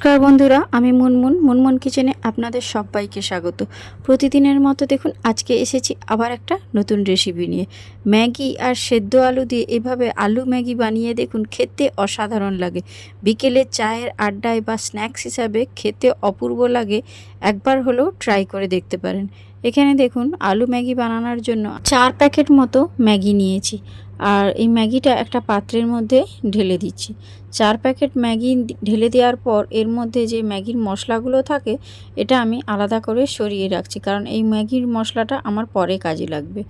নমস্কার বন্ধুরা, আমি মুনমুন। মুনমুন কিচেনে আপনাদের সবাইকে স্বাগত। প্রতিদিনের মতো দেখুন, আজকে এসেছি আবার একটা নতুন রেসিপি নিয়ে। ম্যাগি আর সেদ্ধ আলু দিয়ে এভাবে আলু ম্যাগি বানিয়ে দেখুন, খেতে অসাধারণ লাগে। বিকেলে চায়ের আড্ডায় বা স্ন্যাক্স হিসাবে খেতে অপূর্ব লাগে, একবার হলেও ট্রাই করে দেখতে পারেন। এখানে দেখুন আলু ম্যাগি বানানোর জন্য চার প্যাকেট মতো ম্যাগি নিয়েছি। আর এই ম্যাগিটা একটা পাত্রের মধ্যে ঢেলে দিচ্ছি। চার প্যাকেট ম্যাগি ঢেলে দেওয়ার পর এর মধ্যে যে ম্যাগির মশলাগুলো থাকে, এটা আমি আলাদা করে সরিয়ে রাখছি। কারণ এই ম্যাগির মশলাটা আমার পরে কাজে লাগবে।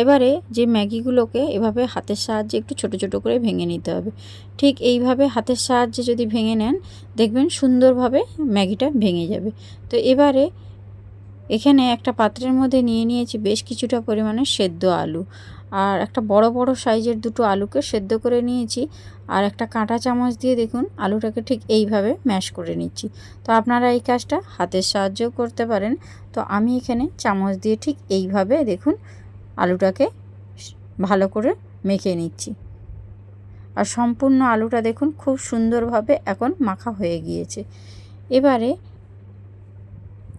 এবারে যে ম্যাগিগুলোকে এভাবে হাতের সাহায্যে একটু ছোট ছোট করে ভেঙে নিতে হবে। ঠিক এইভাবে হাতের সাহায্যে যদি ভেঙে নেন, দেখবেন সুন্দরভাবে ম্যাগিটা ভেঙে যাবে। তো এবারে এখানে একটা পাত্রের মধ্যে নিয়ে নিয়েছি বেশ কিছুটা পরিমাণে সেদ্ধ আলু। আর একটা বড় বড় সাইজের দুটো আলুকে সেদ্ধ করে নিয়েছি। আর একটা কাঁটা চামচ দিয়ে দেখুন, আলুটাকে ঠিক এইভাবে ম্যাশ করে নিচ্ছি। তো আপনারা এই কাজটা হাতের সাহায্যেও করতে পারেন। তো আমি এখানে চামচ দিয়ে ঠিক এইভাবে দেখুন, আলুটাকে ভালো করে মেখে নিচ্ছি। আর সম্পূর্ণ আলুটা দেখুন, খুব সুন্দরভাবে এখন মাখা হয়ে গিয়েছে। এবারে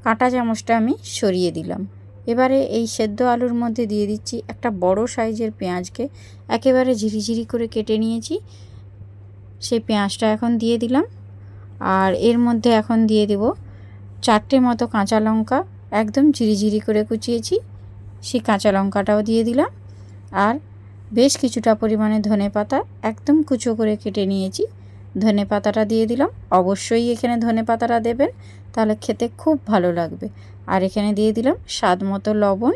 কাঁটা চামচটা আমি সরিয়ে দিলাম। এবারে এই সেদ্ধ আলুর মধ্যে দিয়ে দিচ্ছি একটা বড় সাইজের পেঁয়াজকে। একেবারে ঝিরিঝিরি করে কেটে নিয়েছি। সেই পেঁয়াজটা এখন দিয়ে দিলাম। আর এর মধ্যে এখন দিয়ে দেব চারটে মতো কাঁচা লঙ্কা। একদম ঝিরিঝিরি করে কুচিয়েছি। সেই কাঁচা লঙ্কাটাও দিয়ে দিলাম। আর বেশ কিছুটা পরিমাণে ধনে পাতা একদম কুচো করে কেটে নিয়েছি। ধনে পাতাটা দিয়ে দিলাম। অবশ্যই এখানে ধনে পাতাটা দেবেন। তাহলে খেতে খুব ভালো লাগবে। আর এখানে দিয়ে দিলাম স্বাদ মতো লবণ।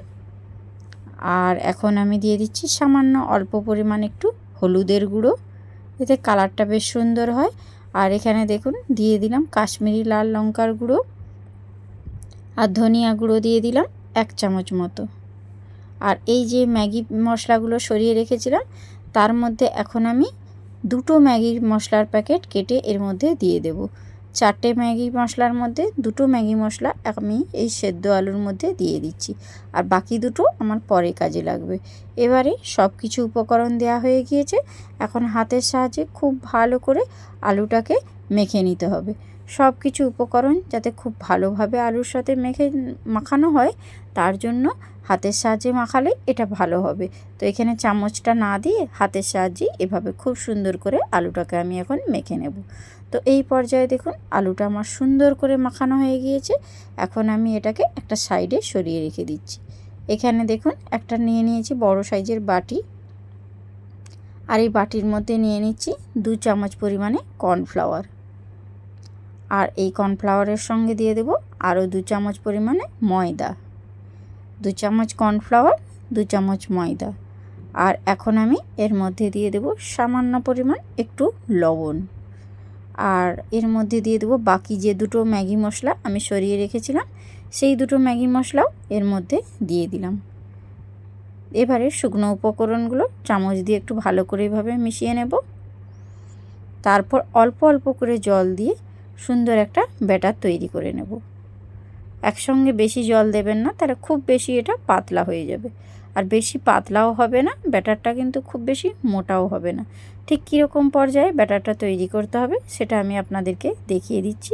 আর এখন আমি দিয়ে দিচ্ছি সামান্য অল্প পরিমাণ একটু হলুদের গুঁড়ো। এতে কালারটা বেশ সুন্দর হয়। আর এখানে দেখুন দিয়ে দিলাম কাশ্মীরি লাল লঙ্কার গুঁড়ো। আর ধনিয়া গুঁড়ো দিয়ে দিলাম এক চামচ মতো। আর এই যে ম্যাগি মশলাগুলো সরিয়ে রেখেছিলাম, তার মধ্যে এখন আমি দুটো ম্যাগির মশলার প্যাকেট কেটে এর মধ্যে দিয়ে দেব। চারটে ম্যাগি মশলার মধ্যে দুটো ম্যাগি মশলা আমি এই সেদ্ধ আলুর মধ্যে দিয়ে দিচ্ছি। আর বাকি দুটো আমার পরে কাজে লাগবে। এবারে সব কিছু উপকরণ দেওয়া হয়ে গিয়েছে। এখন হাতের সাহায্যে খুব ভালো করে আলুটাকে মেখে নিতে হবে। সব কিছু উপকরণ যাতে খুব ভালোভাবে আলুর সাথে মেখে মাখানো হয়, তার জন্য হাতের সাহায্যে মাখালে এটা ভালো হবে। তো এখানে চামচটা না দিয়ে হাতের সাহায্যে এভাবে খুব সুন্দর করে আলুটাকে আমি এখন মেখে নেব। তো এই পর্যায়ে দেখুন আলুটা আমার সুন্দর করে মাখানো হয়ে গিয়েছে। এখন আমি এটাকে একটা সাইডে সরিয়ে রেখে দিচ্ছি। এখানে দেখুন একটা নিয়ে নিয়েছি বড় সাইজের বাটি। আর এই বাটির মধ্যে নিয়ে নিচ্ছি দু চামচ পরিমাণে কর্নফ্লাওয়ার। আর এই কর্নফ্লাওয়ারের সঙ্গে দিয়ে দেব আরও দু চামচ পরিমাণে ময়দা। দু চামচ কর্নফ্লাওয়ার, দু চামচ ময়দা। আর এখন আমি এর মধ্যে দিয়ে দেব সামান্য পরিমাণ একটু লবণ। আর এর মধ্যে দিয়ে দেবো বাকি যে দুটো ম্যাগি মশলা আমি সরিয়ে রেখেছিলাম, সেই দুটো ম্যাগি মশলাও এর মধ্যে দিয়ে দিলাম। এবারে শুকনো উপকরণগুলো চামচ দিয়ে একটু ভালো করে এভাবে মিশিয়ে নেব। তারপর অল্প অল্প করে জল দিয়ে সুন্দর একটা ব্যাটার তৈরি করে নেব। একসঙ্গে বেশি জল দেবেন না, তাহলে খুব বেশি এটা পাতলা হয়ে যাবে। আর বেশি পাতলাও হবে না, ব্যাটারটা কিন্তু খুব বেশি মোটাও হবে না। ঠিক কীরকম পর্যায়ে ব্যাটারটা তৈরি করতে হবে, সেটা আমি আপনাদেরকে দেখিয়ে দিচ্ছি।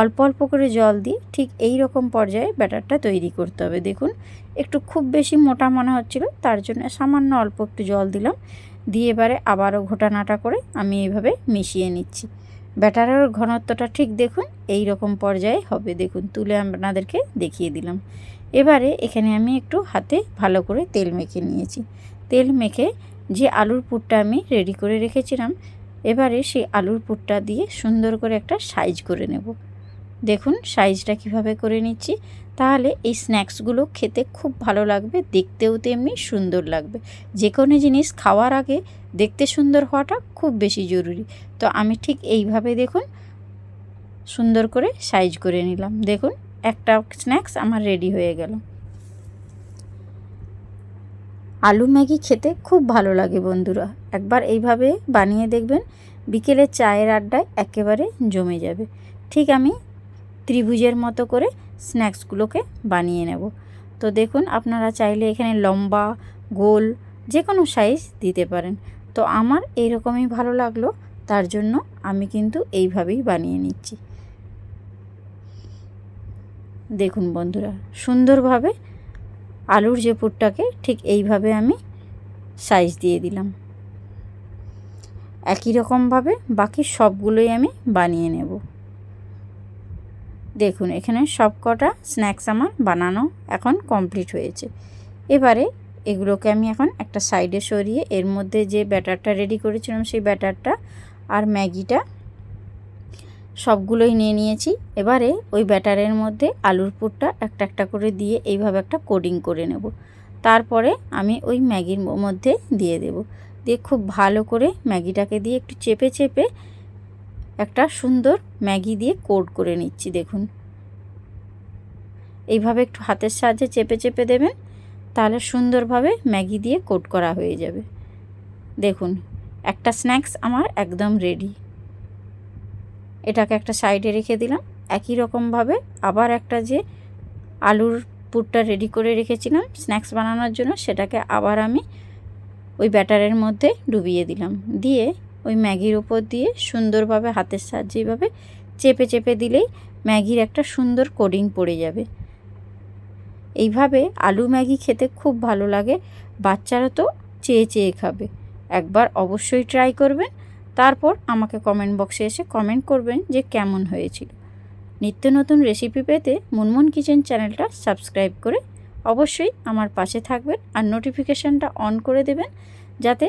অল্প অল্প করে জল দিয়ে ঠিক এই রকম পর্যায়ে ব্যাটারটা তৈরি করতে হবে। দেখুন, একটু খুব বেশি মোটা মনে হচ্ছিল, তার জন্য সামান্য অল্প একটু জল দিলাম। দিয়ে এবারে আবারও ঘোটানাটা করে আমি এইভাবে মিশিয়ে নিচ্ছি। ব্যাটারের ঘনত্বটা ঠিক দেখুন এই রকম পর্যায়ে হবে। দেখুন, তুলে আপনাদেরকে দেখিয়ে দিলাম। এবারে এখানে আমি একটু হাতে ভালো করে তেল মেখে নিয়েছি। তেল মেখে যে আলুর পুরটা আমি রেডি করে রেখেছিলাম, এবারে সেই আলুর পুরটা দিয়ে সুন্দর করে একটা সাইজ করে নেব। দেখুন সাইজটা কীভাবে করে নিচ্ছি। তাহলে এই স্ন্যাক্সগুলো খেতে খুব ভালো লাগবে, দেখতেও তেমনি সুন্দর লাগবে। যে কোনো জিনিস খাওয়ার আগে দেখতে সুন্দর হওয়াটা খুব বেশি জরুরি। তো আমি ঠিক এইভাবে দেখুন সুন্দর করে সাইজ করে নিলাম। দেখুন একটা স্ন্যাক্স আমার রেডি হয়ে গেল। আলু ম্যাগি খেতে খুব ভালো লাগে বন্ধুরা। একবার এইভাবে বানিয়ে দেখবেন, বিকেলে চায়ের আড্ডায় একেবারে জমে যাবে। ঠিক আমি ত্রিভুজের মতো করে স্ন্যাক্সগুলোকে বানিয়ে নেব। তো দেখুন, আপনারা চাইলে এখানে লম্বা, গোল যে কোনো সাইজ দিতে পারেন। তো আমার এইরকমই ভালো লাগল, তার জন্য আমি কিন্তু এইভাবেই বানিয়ে নিচ্ছি। দেখুন বন্ধুরা, সুন্দরভাবে আলুর যে পুরটাকে ঠিক এইভাবে আমি সাইজ দিয়ে দিলাম। একই রকমভাবে বাকি সবগুলোই আমি বানিয়ে নেব। দেখুন, এখানে সব কটা স্ন্যাক্স আমার বানানো এখন কমপ্লিট হয়েছে। এবারে এগুলোকে আমি এখন একটা সাইডে সরিয়ে এর মধ্যে যে ব্যাটারটা রেডি করেছিলাম সেই ব্যাটারটা আর ম্যাগিটা সবগুলোই নিয়ে নিয়েছি। এবারে ওই ব্যাটারের মধ্যে আলুর পুরটা একটা একটা করে দিয়ে এইভাবে একটা কোডিং করে নেব। তারপরে আমি ওই ম্যাগির মধ্যে দিয়ে দেব। দিয়ে খুব ভালো করে ম্যাগিটাকে দিয়ে একটু চেপে চেপে একটা সুন্দর ম্যাগি দিয়ে কোট করে নিচ্ছি, দেখুন। এইভাবে একটু হাতের সাহায্যে চেপে চেপে দেবেন, তাহলে সুন্দরভাবে ম্যাগি দিয়ে কোট করা হয়ে যাবে। দেখুন, একটা স্ন্যাক্স আমার একদম রেডি। এটাকে একটা সাইডে রেখে দিলাম। একই রকমভাবে আবার একটা যে আলুর পুরটা রেডি করে রেখেছিলাম স্ন্যাক্স বানানোর জন্য, সেটাকে আবার আমি ওই ব্যাটারের মধ্যে ডুবিয়ে দিলাম। দিয়ে ওই ম্যাগির উপর দিয়ে সুন্দরভাবে হাতের সাহায্যে এইভাবে চেপে চেপে দিলেই ম্যাগির একটা সুন্দর কোডিং পড়ে যাবে। এইভাবে আলু ম্যাগি খেতে খুব ভালো লাগে, বাচ্চারা তো চেয়ে চেয়ে খাবে। একবার অবশ্যই ট্রাই করবেন, তারপর আমাকে কমেন্ট বক্সে এসে কমেন্ট করবেন যে কেমন হয়েছিল। নিত্য নতুন রেসিপি পেতে মুনমুন কিচেন চ্যানেলটা সাবস্ক্রাইব করে অবশ্যই আমার পাশে থাকবেন আর নোটিফিকেশানটা অন করে দেবেন, যাতে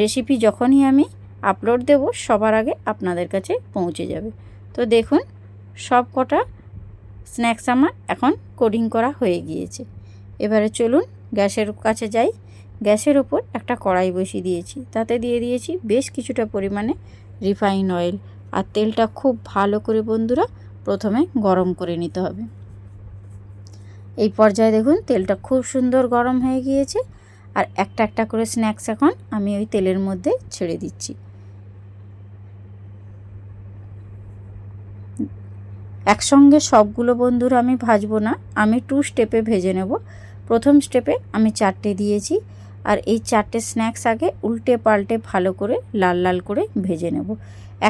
রেসিপি যখনই আমি আপলোড দেব, সবার আগে আপনাদের কাছে পৌঁছে যাবে। তো দেখুন, সব কটা স্ন্যাক্স আমার এখন কোডিং করা হয়ে গিয়েছে। এবারে চলুন গ্যাসের কাছে যাই। গ্যাসের ওপর একটা কড়াই বসিয়ে দিয়েছি। তাতে দিয়ে দিয়েছি বেশ কিছুটা পরিমাণে রিফাইন অয়েল আর তেলটা খুব ভালো করে বন্ধুরা প্রথমে গরম করে নিতে হবে। এই পর্যায়ে দেখুন, তেলটা খুব সুন্দর গরম হয়ে গিয়েছে। আর একটা একটা করে স্ন্যাক্স এখন আমি ওই তেলের মধ্যে ছেড়ে দিচ্ছি। একসঙ্গে সবগুলো বন্ধুরা আমি ভাজবো না, আমি টু স্টেপে ভেজে নেব। প্রথম স্টেপে আমি চারটে দিয়েছি, আর এই চারটে স্ন্যাক্স আগে উল্টে পাল্টে ভালো করে লাল লাল করে ভেজে নেব।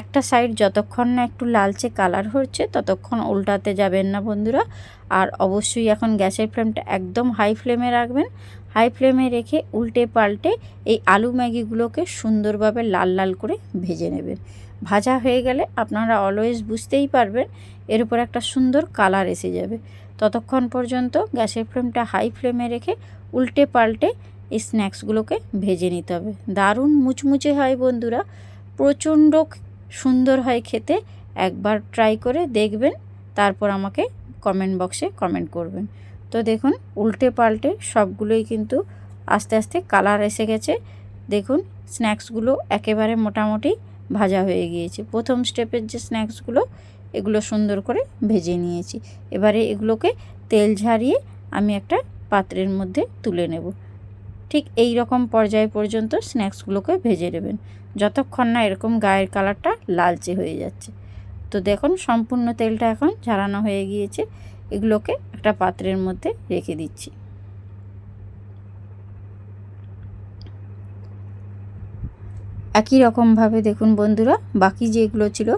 একটা সাইড যতক্ষণ না একটু লালচে কালার হচ্ছে, ততক্ষণ উল্টাতে যাবেন না বন্ধুরা। আর অবশ্যই এখন গ্যাসের ফ্লেমটা একদম হাই ফ্লেমে রাখবেন। হাই ফ্লেমে রেখে উল্টে পাল্টে এই আলু ম্যাগিগুলোকে সুন্দরভাবে লাল লাল করে ভেজে নেবেন। ভাজা হয়ে গেলে আপনারা অলওয়েজ বুঝতেই পারবেন এর উপর একটা সুন্দর কালার এসে যাবে। ততক্ষণ পর্যন্ত গ্যাসের ফ্লেমটা হাই ফ্লেমে রেখে উল্টে পাল্টে এই স্ন্যাক্সগুলোকে ভেজে নিতে হবে। দারুণ মুচমুচে হয় বন্ধুরা, প্রচণ্ড সুন্দর হয় খেতে। একবার ট্রাই করে দেখবেন, তারপর আমাকে কমেন্ট বক্সে কমেন্ট করবেন। তো দেখুন, উল্টে পাল্টে সবগুলোই কিন্তু আস্তে আস্তে কালার এসে গেছে। দেখুন স্ন্যাক্সগুলো একেবারে মোটামুটি ভাজা হয়ে গিয়েছে। প্রথম স্টেপের যে স্ন্যাক্সগুলো এগুলো সুন্দর করে ভেজে নিয়েছি। এবারে এগুলোকে তেল ঝারিয়ে আমি একটা পাত্রের মধ্যে তুলে নেব। ঠিক এই রকম পর্যায় পর্যন্ত স্ন্যাক্সগুলোকে ভেজে নেবেন। যতক্ষণ না এরকম গায়ের কালারটা লালচে হয়ে যাচ্ছে। তো দেখুন, সম্পূর্ণ তেলটা এখন ঝারানো হয়ে গিয়েছে। এগুলোকে একটা পাত্রের মধ্যে রেখে দিচ্ছি। একই রকমভাবে দেখুন বন্ধুরা, বাকি যেগুলো ছিল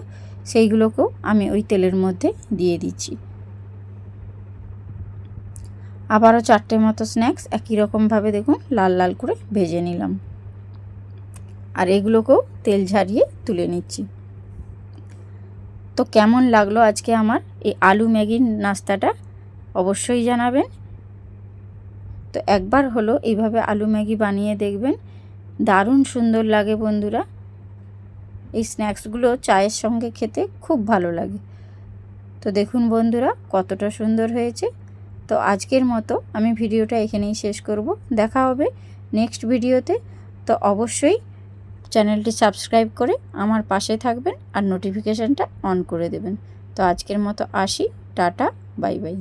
সেইগুলোকেও আমি ওই তেলের মধ্যে দিয়ে দিচ্ছি। আবারও চারটে মতো স্ন্যাক্স একই রকমভাবে দেখুন লাল লাল করে ভেজে নিলাম। আর এগুলোকেও তেল ঝারিয়ে তুলে নিচ্ছি। তো কেমন লাগল আজকে আমার এই আলু ম্যাগির নাস্তাটা? অবশ্যই জানাবেন। তো একবার হলো এইভাবে আলু ম্যাগি বানিয়ে দেখবেন। দারুণ সুন্দর লাগে বন্ধুরা। এই স্ন্যাক্সগুলো চায়ের সঙ্গে খেতে খুব ভালো লাগে। তো দেখুন বন্ধুরা, কতটা সুন্দর হয়েছে। তো আজকের মতো আমি ভিডিওটা এখানেই শেষ করব। দেখা হবে নেক্সট ভিডিওতে। তো অবশ্যই চ্যানেলটি সাবস্ক্রাইব করে আমার পাশে থাকবেন আর নোটিফিকেশানটা অন করে দেবেন। তো আজকের মতো আসি, টাটা, বাই বাই।